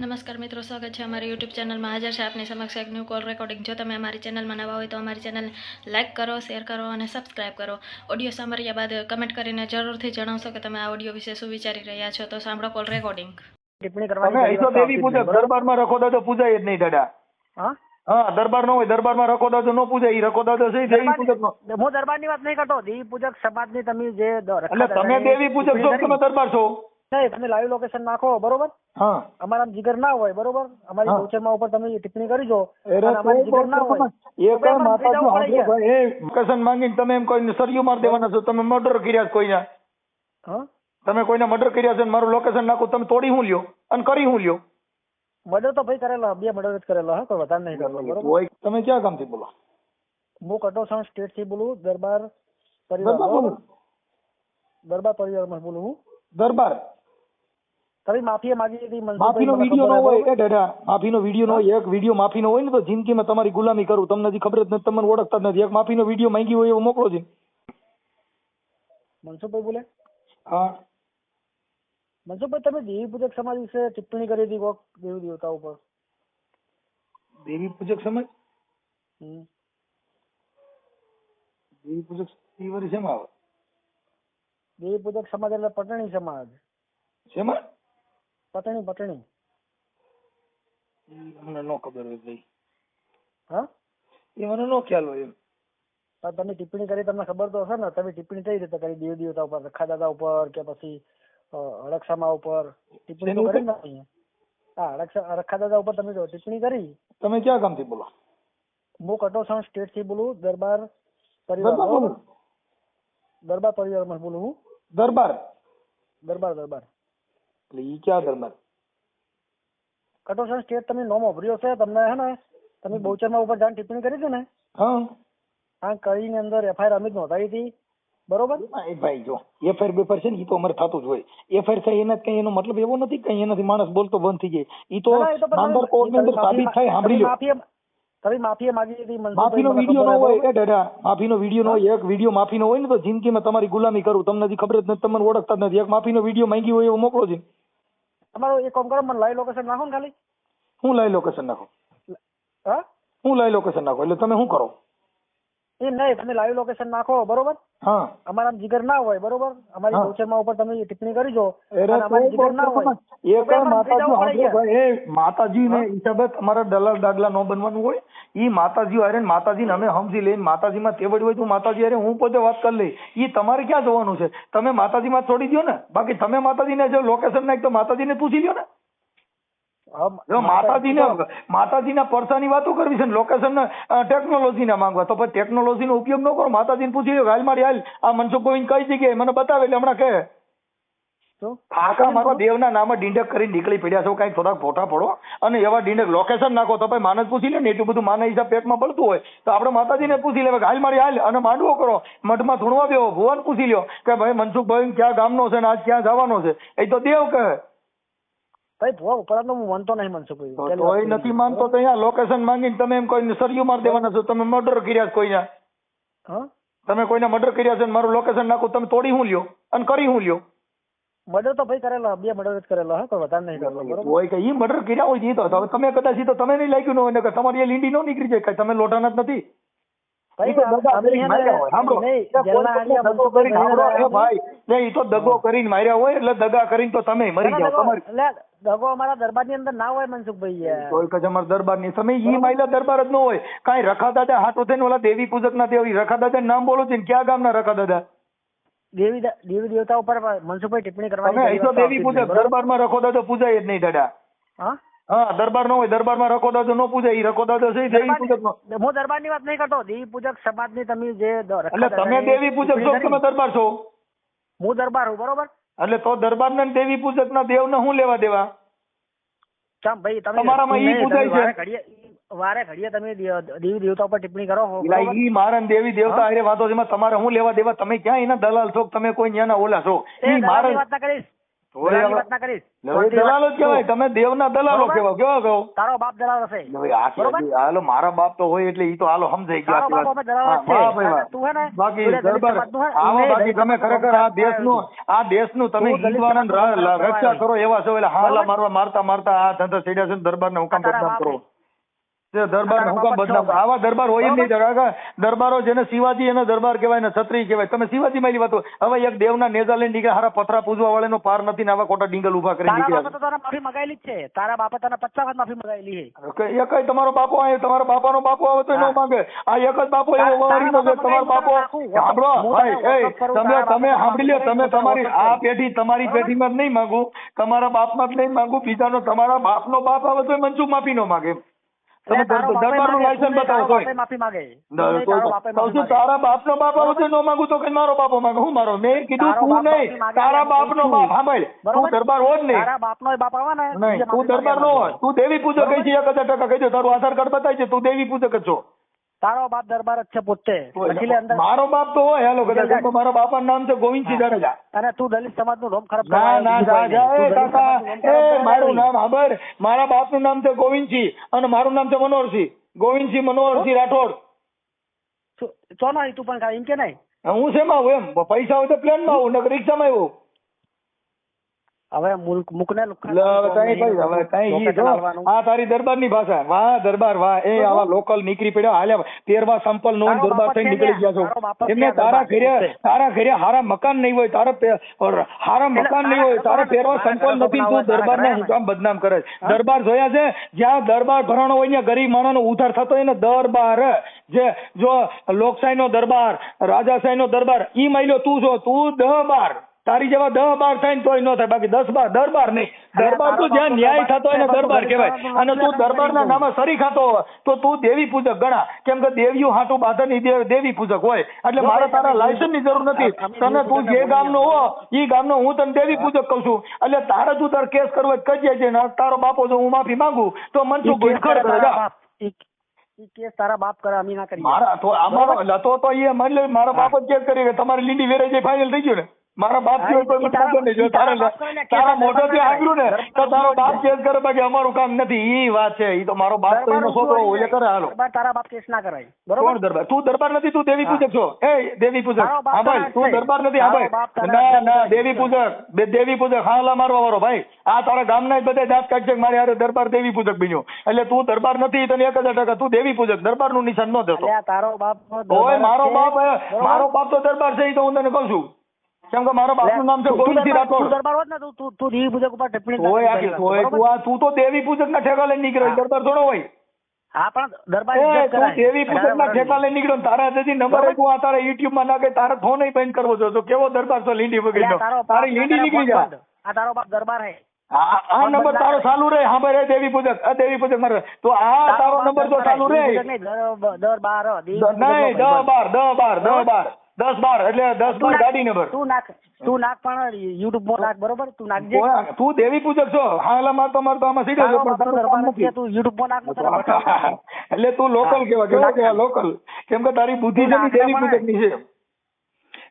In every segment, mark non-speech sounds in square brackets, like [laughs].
નમસ્કાર મિત્રો સ્વાગત છે અમારી યુટ્યુબ ચેનલમાં. હાજર છે આપની સમક્ષ એક ન્યૂ કોલ રેકોર્ડિંગ જો તમે અમારી ચેનલમાં નવા હોય તો અમારી ચેનલ લાઇક કરો શેર કરો અને સબસ્ક્રાઇબ કરો. ઓડિયો સાંભળ્યા બાદ કમેન્ટ કરીને જરૂરથી જણાવશો કે તમે આ ઓડિયો વિશે શું વિચારી રહ્યા છો. તો સાંભળો કોલ રેકોર્ડિંગ દરબારમાં રખો દાદો પૂજાય જ નહીં દાદા. હા? હા દરબાર નો હોય દરબારમાં રખો દાદો નો પૂજાય. ઈ રખો દાદો છે દેવી પૂજક નો. હું વાત નહીં કરતો દેવી પૂજક સમાજની તમે જે એટલે તમે દેવી પૂજક છો તમે દરબાર છો? નહીં તમે લાઈવ લોકેશન નાખો બરોબર? હા. અમારા જીગર ના હોય બરોબર? અમારી. ગૌચરમાં ઉપર તમે ટિપ્પણી કરી જો. અમારી જીગર ના હોય. એ કઈ માતાજી જવું પડે હાંભળો ભાઈ, એ લોકેશન માંગીને તમે એમ કોઈને સરિયું માર દેવાના છો. તમે મર્ડર કર્યા છે કોઈના? હા? તમે કોઈને મર્ડર કર્યા છે મારું લોકેશન નાખો તમે તોડી હું લ્યો? અને કરી હું લ્યો? મર્ડર તો ભાઈ કરેલો બે મર્ડર જ કરેલો હા કોઈ વધારે નહીં કરેલો બરોબર. તમે ક્યાં કામથી બોલો? હું કટોસણ સ્ટેટથી બોલું દરબાર પરિવાર. દરબાર પરિવારમાં બોલું હું. દરબાર? તમે માફી માંગી હતી માફીનો વીડિયો ન હોય? એ દાદા માફીનો વીડિયો ન હોય એક વીડિયો માફીનો હોય ને તો જિંદગીમાં તમારી ગુલામી કરું તમને હજી ખબર જ નથી તમને ઓળખતા જ નથી. એક માફીનો વીડિયો માંગી હોય એવો મોકલો છે. મનસુખભાઈ બોલે? હા. મનસુખભાઈ તમે દેવી પૂજક સમાજ વિશે ટિપ્પણી કરી હતી કોક દેવી દેવતા ઉપર? દેવી પૂજક સમાજ. દેવી પૂજક ઈ શેમાં આવે? દેવી પૂજક સમાજ એટલે પટણી સમાજ. શેમાં? પટણી પટણી મને નો ખબર હોય ભાઈ. હા? એ મને નો ખ્યાલ હોય એમ. પણ તમે ટિપ્પણી કરી તમને ખબર તો હશે ને તમે ટિપ્પણી કઈ રીતે કરી? દેવી દેવતા ઉપર રખા દાદા ઉપર કે પછી અ, ઉપર? ટિપ્પણી તો કરી ને હા અળક્ષા રખા દાદા ઉપર તમે ટિપ્પણી કરી. તમે ક્યાં ગામથી બોલો? હું કટોસણ સ્ટેટથી બોલું દરબાર પરિવાર દરબાર પરિવારમાં બોલું હું. દરબાર? દરબાર દરબાર. એટલે ઈ ક્યાં દરબાર કટોસન સ્ટેટ તમે નોમ ઓભર્યો છે તમને હે ને તમે બહુચરમાં ઉપર જાણ ટિપ્પણી કરી હતી ને? હા. કઈ કડીની અંદર એફઆઈઆર અમિત નોંધાવી હતી. બરોબર? એ ભાઈ જો એફઆઈઆર બેફર છે ને એ તો અમારે થતું જ હોય. એફઆઈઆર થાય એને કઈ એનો મતલબ એવો નથી કઈ એનાથી માણસ બોલતો બંધ થઈ જાય. ઈ તો ના, ના, એ તો પણ નામદાર તમે- અંદર સાબિત થાય સાંભળી લો તમે માફી માંગી હતી માફીનો વીડિયો ન હોય? એ દાદા માફીનો વીડિયો ન હોય એક વીડિયો માફીનો હોય ને તો જિંદગીમાં તમારી ગુલામી કરું. તમને હજી ખબર જ નથી તમને ઓળખતા જ નથી. એક માફીનો વીડિયો માંગી હોય એવો મોકલો છે. તમારું એક કામ કરો મને લાઈવ લોકેશન નાખો ને ખાલી. હું લાઈવ લોકેશન નાખો? હા? હું લાઈવ લોકેશન નાખો? એટલે તમે શું કરો? એ નહીં તમે લાઈવ લોકેશન નાખો બરોબર? હા. અમારા જીગર ના હોય બરોબર? અમારી ગૌચરમાં ઉપર તમે ટિપ્પણી કરી જો અમારી જીગર ના હોય એ કઈ માતાજી એ માતાજી ને હિસાબે તમારા દલાલ દાગલા ન બનવાનું હોય. ઈ માતાજી હારે ને અમે સમજી લઈને માતાજીમાં તેવડ હોય તો માતાજી અરે હું પોતે વાત કરી લઈ ઈ તમારે ક્યાં જવાનું છે? તમે માતાજીમાં છોડી દ્યો ને. બાકી તમે માતાજી ને જો લોકેશન નાખ તો માતાજી ને પૂછી લ્યો ને. માતાજીને માતાજીના પરસાની વાતો કરવી છે ને લોકેશન ટેકનોલોજીના માંગવા તો પછી ટેકનોલોજીનો ઉપયોગ ન કરો. માતાજીને પૂછી લો હાલ મારી હાલ આ મનસુખ ગોવિંદ કઈ જગ્યાએ? મને બતાવે એટલે હમણાં કહે. ફાકા મારો દેવના નામે ડીંડક કરીને નીકળી પડ્યા છો કઈ થોડાક ફોટા પડો અને એવા ડીંડક લોકેશન નાખો તો ભાઈ માનસ પૂછી લે ને એટલું બધું માના હિસાબ પેટમાં પડતું હોય. તો આપણે માતાજીને પૂછી લેવા હાલ મારી હાલ અને માંડવો કરો. મઠમાં ધૂણવા બેવો ભુવન પૂછી લ્યો કે ભાઈ મનસુખભાઈ ક્યાં ગામનો છે ને આજ ક્યાં જવાનો છે? એ તો દેવ કહે. ભાઈ ભુવા ઉપરાંત હું માનતો નહીં મનસુખભાઈ તો પહેલી તોય નથી માનતો તો અહીંયા લોકેશન માંગીને તમે એમ કોઈને સરિયું માર દેવાના છો. તમે મર્ડર કર્યા કોઈ કોઈના? હા? તમે કોઈને મર્ડર કર્યા છે ને મારું લોકેશન નાખું તમે તોડી હું લ્યો? અને કરી હું લ્યો? મર્ડર તો ભાઈ કરેલો બે મર્ડર જ કરેલો હા કોઈ વધારે નહીં કરેલો બરોબર? હોય કે ઈ મર્ડર કર્યા હોય ઈ તો તમે કદાચ ઈ તો તમે નહીં લાગ્યું ન હોય ને કે તમારી એ લીંડી નો નીકળી જાય કે તમે લોટાના જ નથી. ભાઈ તો દગા કરીને ને- માર્યા હોય. ને એટલે દગા કરીને તો તમે મરી ના, જાવ દગો- તમારી એટલે દગો અમારા દરબારની અંદર ના હોય મનસુખભાઈ કોઈ કે અમારા દરબારની તમે ઈ માયલા દરબાર જ ન હોય. કઈ રખા દાદા હાટો થઈને ઓલા દેવી પૂજક ના દેવી રખા દાદા નામ બોલો છે ને ક્યાં ગામના રખા દાદા દેવી દેવી દેવતા ઉપર મનસુખભાઈ ટિપ્પણી કરવાની તમે તો દેવી પૂજક દરબારમાં રખો દાદા પૂજાય જ નહીં દાદા. હા? હા દરબાર નો હોય દરબારમાં રકો દાદો નો પૂજે ઈ રકો દાદો છે દેવી પૂજક નો હું હું દરબારની વાત નહીં કરતો દેવી પૂજક સમાજની તમે જે એટલે તમે દેવી પૂજક છો તમે દરબાર છો? હું દરબાર હું બરોબર? એટલે તો દરબાર ને દેવી પૂજક ના દેવ ને હું લેવા દેવા? ચામ ભાઈ તમે તમારામાં ઈ પૂજાય છે. વારે ઘડીએ તમે દેવી દેવતા ઉપર ટિપ્પણી કરો છો, ઈ મારા દેવી દેવતા? હારે વાતો છે તમારે હું લેવા દેવા? તમે ક્યાં એના દલાલ છો તમે કોઈ ન્યાના ઓલા છો? ઈ મારા વાત ના કરીશ. ના તમે મારા બાપ તો હોય એટલે ઈ તો હાલો સમજાઈ ગયો ને, બાકી દરબાર તમે ખરેખર આ દેશ દેશનું આ દેશનું તમે તું દલિત હિન્દુઓને સમાજનું કામ ર- કરવા રક્ષા કરો એવા છો એટલે હાલા મારવા મારતા મારતા આ ધંધા છેડ્યા છે ને દરબારને હું કામ આ બદનામ કરો. તે દરબારને હું બદનામ આવા દરબાર હોય જ નહીં. દરબારો જેને શિવાજી એનો દરબાર કહેવાય ને છત્રી કહેવાય. તમે શિવાજી માં વાતો હવે એક દેવના નેજા લઈને હારા પથરા પૂજવા વાળાનો પાર નથી ને આવા ખોટા ડીંગલ ઊભા કરી નીકળ્યા. તો માફી મગાયેલી જ છે. તારા બાપે તને પચાસ વખત માફી મગાયેલી છે. કે તમારો બાપો આવે તમારા બાપાનો બાપો આવે તો એનો માંગે. આ એક જ બાપો એવો તમારો બાપો સાંભળો તમે તમે સાંભળી લ્યો તમે તમારી આ પેઢી તમારી? પેઢીમાં જ નહીં માંગુ. તમારા બાપમાં જ નહીં માંગુ. બીજાનો તમારા બાપનો બાપ આવે તો મનસુખ માફી નો માંગે. તમે તારો દરબારનું લાયસન્સ બતાવો માફી માગે. કહું બાપનો બાપ આવે તો ન માંગુ તો કઈ મારો બાપો માંગે. હું મારો? મેં કીધું તું નહીં. તારા બાપનો બાપ. સાંભળ તું દરબાર હો નહીં. તારા બાપનો બાપ આવે ને તું નહીં તું દરબાર નો હોય તું દેવી પૂજક કઈ છે? એક હજાર ટકા કહી દો તારું આધાર કાર્ડ બતાવી છે તું દેવી પૂજક જ છો. તારો બાપ દરબાર જ છે પોતે. અંદર મારો બાપ તો હોય હેલો કદાચ મારા બાપાનું નામ છે ગોવિંદસિંહ જાડેજા. અને તું દલિત સમાજનું રોમ ખરાબ ના ના આવ્યો, કાકા એ મારું નામ આબર મારા બાપનું નામ છે ગોવિંદસિંહ અને મારું નામ છે મનોહરસિંહ. ગોવિંદસિંહ મનોહરસિંહ રાઠોડ. આવ્યો. ચો ના તું પણ એમ કે નહીં? હું શેમાં આવું એમ? પૈસા હોય તો પ્લેનમાં આવું નકર રિક્ષામાં આવું. હવે મુલ્ક મુકને હવે કઈ હવે કઈ ઈ જો આ તારી દરબારની ભાષા. વાહ દરબાર વાહ. એ આવા લોકલ નીકળી પડ્યો. હાલ્યા તેરવા સંપલ નો દરબાર થઈ નીકળી ગયા છો. જ એમને તારા ઘરે તારા ઘરે હારા મકાન નહીં હોય. તારા હારા મકાન નહીં હોય. તારા તેરવા સંપલ નથી. તું દરબાર ને કામ બદનામ કરે દરબાર જોયા છે? જ્યાં દરબાર ભરાણો હોય ત્યાં ગરીબ માણસનો ઉધાર થતો હોય ને દરબાર. જે જો લોકશાહી નો દરબાર રાજાશાહી નો દરબાર ઈ માઇલો તું છો. તું દહ બાર તારી જેવા દહ બાર થાય ને તોય ન થાય. બાકી દસ બાર દરબાર નહીં. દરબાર તો જ્યાં ન્યાય થતો હોય ને દરબાર કહેવાય. અને તું દરબારના નામે સરી ખાતો હોય તો તું દેવી પૂજક ગણા. કેમ કે દેવીઓ હાટું બાંધણી દે- દેવી પૂજક હોય. એટલે મારે તારા લાયસન્સની જરૂર નથી. તને તું જે ગામનો હો એ ગામનો હું તને દેવી પૂજક કહું છું. એટલે તારે તું તાર કેસ કરવો કહીએ છે ને તારો બાપો જો હું માફી માંગુ તો મન મનસુખ કેસ ખડ કરે જા કેસ તારા બાપ કરે અમે ના કરીએ. મારા તો અમારો તો એ માની લે મારા બાપ જ કેસ કરી તમારી લીંડી વેરે જે ફાઇનલ થઈ ગયું ને. મારા બાપ સિવાય કોઈ નહીં જો તારા તારા તારા દરબાર મોઢેથી ના તો તારો બાપ કેસ કરે બાકી અમારું કામ નથી. ઈ વાત છે ઈ તો મારો બાપ તો એનો છોકરો હોય કરે હાલો. તારા બાપ કેસ ના કરાય. કોણ દરબાર? તું દરબાર નથી તું દેવી પૂજક છો. એ દેવી પૂજક. હા ભાઈ તું દરબાર નથી હા ભાઈ ના ના દેવી પૂજક. બે દેવી પૂજક હાલા મારવા વાળો ભાઈ. આ તારા ગામના બધા દાંત કાઢશે મારે હારે દરબાર દેવી પૂજક બન્યો. એટલે તું દરબાર નથી તને એક હજાર ટકા તું દેવી પૂજક. દરબારનું નિશાન ન દેતો તારો બાપ ઓય મારો બાપ મારો બાપ તો દરબાર છે એ તો હું તને કહું છું. કેમ કે મારા બાપનું નામ છે તું- તું તું રાઠોડ દરબાર હોત ને તો તું તું દેવી પૂજક ઉપર ટિપ્પણી આખી શકત, ઓય તું આ તું તો દેવી પૂજક ના ઠેકા લઈને નીકળ્યો દરબાર થોડો હોય. હા પણ દરબાર ઇજ્જત તું કરાય. દેવી પૂજક ના ઠેકા લઈને નીકળ્યો તારા હજી નંબર એક આ તારા યુટ્યુબમાં નાખે તારે ફોન બંધ કરવો જો તો કેવો દરબાર છો? લીંડી વગેરે તારો લીંડી નીકળી જાય. આ તારો બાપ દરબાર હે. આ આ નંબર તારો ચાલુ રે હા ભાઈ દેવી પૂજક આ દેવી પૂજક મારે તો આ તારો નંબર તો ચાલુ નહીં, દર- પૂજક નહીં બાર દસ બાર દસ બાર દસ બાર એટલે દસ તું બાર ગાડી નંબર તું નાખ તું નાખ પણ યુટ્યુબમાં નાખ બરોબર? તું નાખજે તું દેવી પૂજક છો. હા એટલે મારતો મારતો આમાં સીધો પણ તો તું યુટ્યુબમાં નાખ. [laughs] એટલે તું લોકલ કેવા તું કેવા કેવા લોકલ કેમ કે તારી બુદ્ધિ તું છે દેવી પૂજકની છે.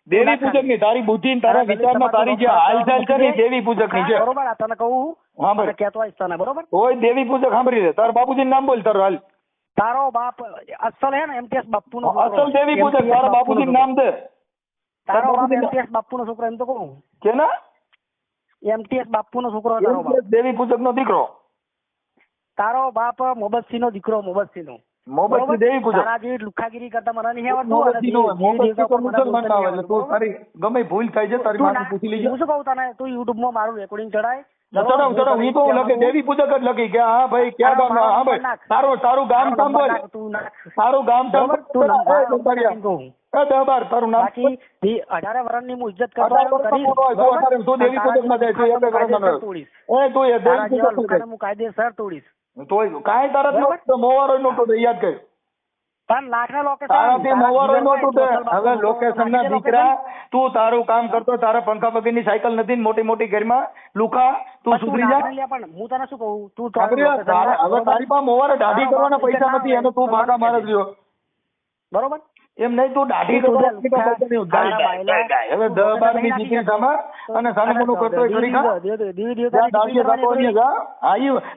દેવી પૂજકની તારી બુદ્ધિ ને તારા વિચારમાં તારી જે હાલચાલ છે ને દેવી પૂજકની છે. બરોબર આ તને કહું હા. બરાબર કેતો આવીશ તને બરોબર? ઓય દેવી પૂજક સાંભળી લે. તારા બાપુજી નામ બોલ તારું હાલ. તારો બાપ અસલ હે ને એમટીએસ બાપુ નો અસલ દેવી પૂજક તારા બાપુજી નામ દે. તારો બાપ એમટીએસ બાપુ નો છોકરો એમ તો કહું કે ના એમટીએસ બાપુ નો છોકરો તારો બાપ. દેવી પૂજક નો દીકરો. તારો બાપ મોબતસિંહ નો દીકરો મોબતસિંહ નો મોબતસિંહ દેવી પૂજક. તારા જેવી લુખાગીરી કરતા મને નહીં આવડતું મોબતસિંહ નો મોહબ્બતસિંહ તો મુસલમાન ના આવે એટલે તું તારી ગમે ભૂલ થાય છે તારી માફી પૂછી લેજે. હું શું કહું તને? તું યુટ્યુબમાં મારું રેકોર્ડિંગ ચડાય ચડાવ ચડાવ ઈ તો લખે દેવી પૂજક જ લખી કે હા ભાઈ ક્યાં ગામ હા ભાઈ. તારું તારું ગામ સાંભળ તારું ગામ સાંભળ? તું તારું નામ બાકી વર્ષની હું ઇજ્જત કરીશ. દેવી પૂજકમાં જાય, તું એક. એ તું એ દેવી પૂજક હું કાયદેસર તોડીશ તોય કાંઈ તારા જ બરોબર? મોવારો નહોતો યાદ કર પણ નાખના લોકેશન મોવારો જીવનમાં નહોતું હવે લોકેશન ના દીકરા તું તારું કામ કરતો તારા પંખા વગરની સાયકલ નથી મોટી મોટી ઘરમાં. લુખા તું સુધરી જા. પણ. હું તને શું કહું? તું હવે તારી પાસે મોવારે દાઢી કરવાના પૈસા નથી અને તું ભાગા મારે જો બરોબર? એમ નહીં તું દાઢી તો. હવે દહ બારની દીકરી. સામા અને સાનુમાનું કરતો કરી ખા.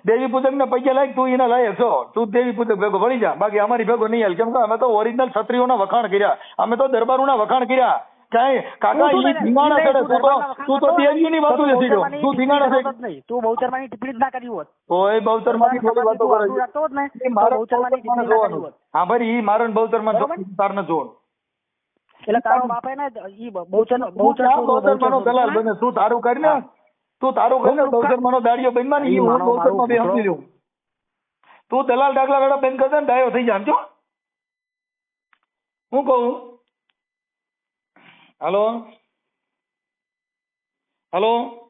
દીવી પૂજક ને પૈસા લાય તું એના લાયક છો તું દેવી પૂજક ભેગો ભણી જા. બાકી અમારી ભેગો નહીં હાલ. કેમ કે અમે તો ઓરિજિનલ ક્ષત્રિયોના વખાણ કર્યા. અમે તો દરબારોના વખાણ કર્યા. કાંઈ કાકા ઈ ધીંગાણા ચડે તું તું તો દરબારના તું તો કરતો વાતો તો તું નથી જો બહુચરમાની તું ધીંગાણા જ નહીં. તું બહુચરમાની ટિપ્પણી જ ના કરી હોત ઓય બહુચર થોડી વાતો કરે તું ને છે તો મારે બહુચરમાની બહુચરમાને ટિપ્પણી ના જોવાનું હા ભાઈ ઈ મારે બહુચર તાર ને જોવાનું એટલે તારો બાપ ને ઈ બહુચર બહુચર બહુચરમાનો દલાલ બને તું તારું કરીને ને તું તારું કર ને હું બહુચરમાનો દાડિયો બનવા ઈ હું બહુચરમાં બે સમજી લઉં તું દલાલ ડાગલા ગાડા બેન કરે ને ડાયો થઈ સમજો હું કહું હાલો હાલો